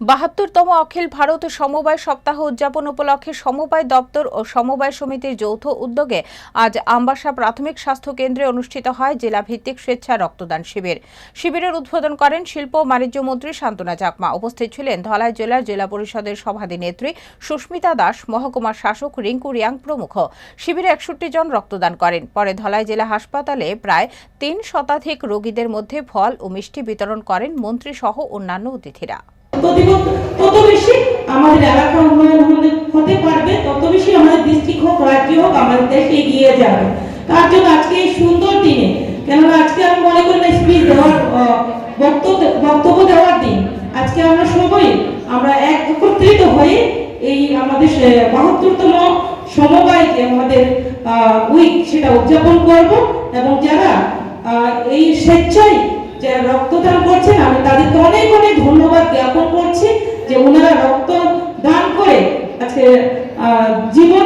বাহাত্তরতম অখিল ভারত সমবায় সপ্তাহ উদযাপন উপলক্ষে সমবায় দপ্তর ও সমবায় সমিতির যৌথ উদ্যোগে আজ আমবাসা প্রাথমিক স্বাস্থ্য কেন্দ্রে অনুষ্ঠিত হয় জেলাভিত্তিক স্বেচ্ছা রক্তদান শিবির। শিবিরের উদ্বোধন করেন শিল্প ও বাণিজ্য মন্ত্রী শান্তনা চাকমা। উপস্থিত ছিলেন ধলাই জেলার জেলা পরিষদের সভাধিনেত্রী সুস্মিতা দাস, মহকুমার শাসক রিঙ্কু রিয়াং প্রমুখ। শিবিরে একষট্টি জন রক্তদান করেন। পরে ধলাই জেলা হাসপাতালে প্রায় তিন শতাধিক রোগীদের মধ্যে ফল ও মিষ্টি বিতরণ করেন মন্ত্রী সহ অন্যান্য অতিথিরা। তত বেশি আমাদের এলাকা উন্নয়ন হতে পারবে, তত বেশি এগিয়ে যাবে। তার জন্য আজকে এই সুন্দর দিনে, কেননা আজকে আমি মনে বক্তব্য দেওয়ার দিন। আজকে আমরা আমরা এক হয়ে এই আমাদের সমবায় উইক, সেটা উদযাপন করব এবং যারা এই স্বেচ্ছায় যারা রক্তদান করছেন, আমি তাদেরকে অনেক ওনারা রক্ত দান করে আজকে জীবন